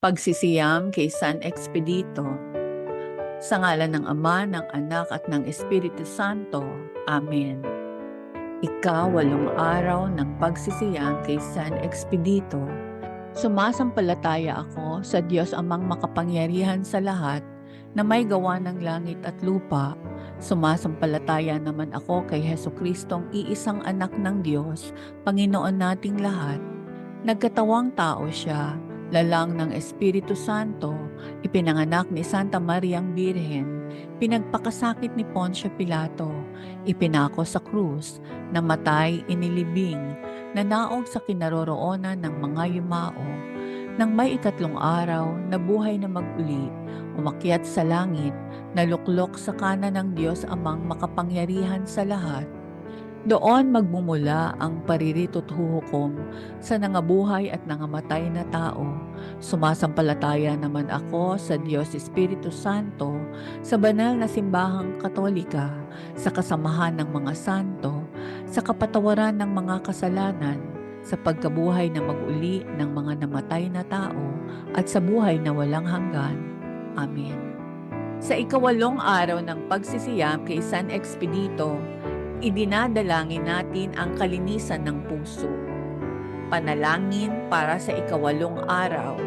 Pagsisiyam kay San Expedito. Sa ngalan ng Ama, ng Anak at ng Espiritu Santo. Amen. Ikawalong araw ng pagsisiyam kay San Expedito. Sumasampalataya ako sa Diyos amang makapangyarihan sa lahat na may gawa ng langit at lupa. Sumasampalataya naman ako kay Heso Kristong iisang anak ng Diyos, Panginoon nating lahat. Nagkatawang tao siya, lalang ng Espiritu Santo, ipinanganak ni Santa Mariang Birhen, pinagpakasakit ni Poncio Pilato, ipinako sa krus, namatay, inilibing, nanaog sa kinaroroonan ng mga yumao. Nang may ikatlong araw, nabuhay na maguli, umakyat sa langit, naluklok sa kanan ng Diyos amang makapangyarihan sa lahat. Doon magmumula ang paririto't huhukom sa nangabuhay at nangamatay na tao. Sumasampalataya naman ako sa Diyos Espiritu Santo, sa banal na simbahang katolika, sa kasamahan ng mga santo, sa kapatawaran ng mga kasalanan, sa pagkabuhay na maguli ng mga namatay na tao, at sa buhay na walang hanggan. Amen. Sa ikawalong araw ng pagsisiyam kay San Expedito, idinadalangin natin ang kalinisan ng puso. Panalangin para sa ikawalong araw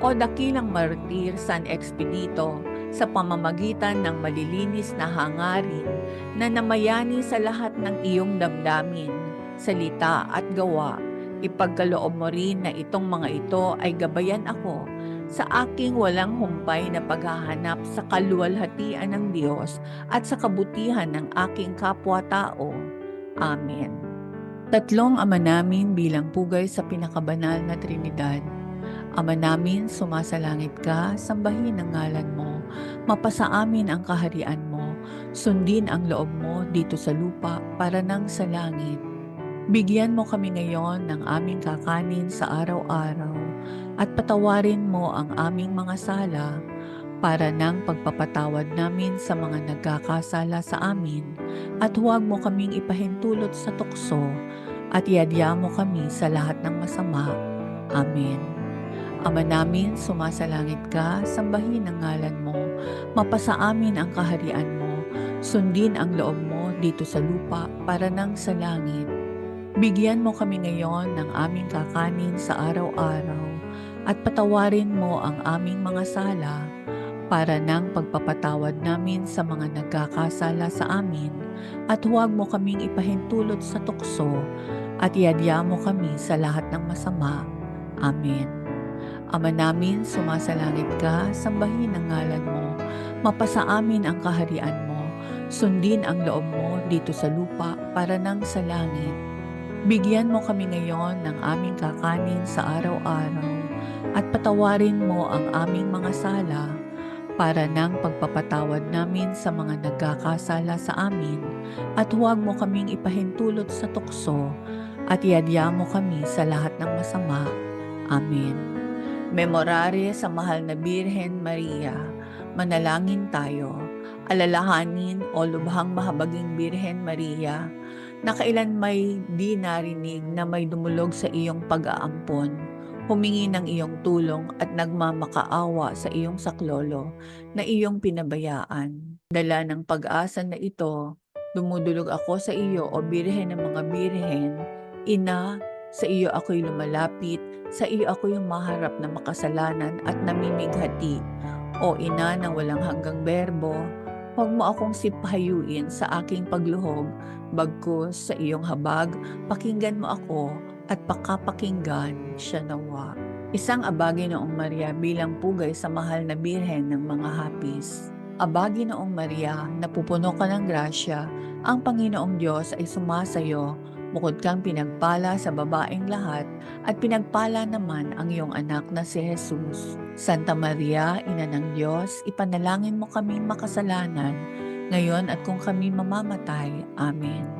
o dakilang martir San Expedito sa pamamagitan ng malilinis na hangarin na namayani sa lahat ng iyong damdamin, salita at gawa. Ipagkaloob mo rin na itong mga ito ay gabayan ako sa aking walang humpay na paghahanap sa kaluwalhatian ng Diyos at sa kabutihan ng aking kapwa-tao. Amen. Tatlong ama namin bilang pugay sa pinakabanal na Trinidad. Ama namin, sumasalangit ka, sambahin ang ngalan mo, mapasa amin ang kaharian mo, sundin ang loob mo dito sa lupa para nang sa langit. Bigyan mo kami ngayon ng aming kakanin sa araw-araw at patawarin mo ang aming mga sala para ng pagpapatawad namin sa mga nagkakasala sa amin at huwag mo kaming ipahintulot sa tukso at iadya mo kami sa lahat ng masama. Amen. Ama namin, sumasalangit ka, sambahin ang ngalan mo, mapasa amin ang kaharian mo, sundin ang loob mo dito sa lupa para nang sa langit. Bigyan mo kami ngayon ng aming kakanin sa araw-araw at patawarin mo ang aming mga sala para ng pagpapatawad namin sa mga nagkakasala sa amin at huwag mo kaming ipahintulot sa tukso at iadya mo kami sa lahat ng masama. Amen. Ama namin, sumasalangit ka, sambahin ang ngalan mo, mapasa amin ang kaharian mo, sundin ang loob mo dito sa lupa para nang sa langit. Bigyan mo kami ngayon ng aming kakanin sa araw-araw at patawarin mo ang aming mga sala para ng pagpapatawad namin sa mga nagkakasala sa amin at huwag mo kaming ipahintulot sa tukso at iadya mo kami sa lahat ng masama. Amen. Memorare sa mahal na Birhen Maria, manalangin tayo, alalahanin o lubhang mahabaging Birhen Maria, na kailan may di narinig na may dumulog sa iyong pag-aampon, humingi ng iyong tulong at nagmamakaawa sa iyong saklolo na iyong pinabayaan. Dala ng pag-asa na ito, dumudulog ako sa iyo o birhen ng mga birhen, ina, sa iyo ako'y lumalapit, sa iyo ako'y maharap na makasalanan at namimighati. O ina ng walang hanggang berbo, huwag mo akong sipahayuin sa aking pagluhog, bagkus sa iyong habag, pakinggan mo ako at pakapakinggan siya nawa. Isang abagi noong Maria bilang pugay sa mahal na birhen ng mga hapis. Abagi noong Maria, napupuno ka ng grasya, ang Panginoong Diyos ay sumasayo, bukod kang pinagpala sa babaeng lahat, at pinagpala naman ang iyong anak na si Jesus. Santa Maria, Ina ng Diyos, ipanalangin mo kaming makasalanan, ngayon at kung kami mamamatay. Amen.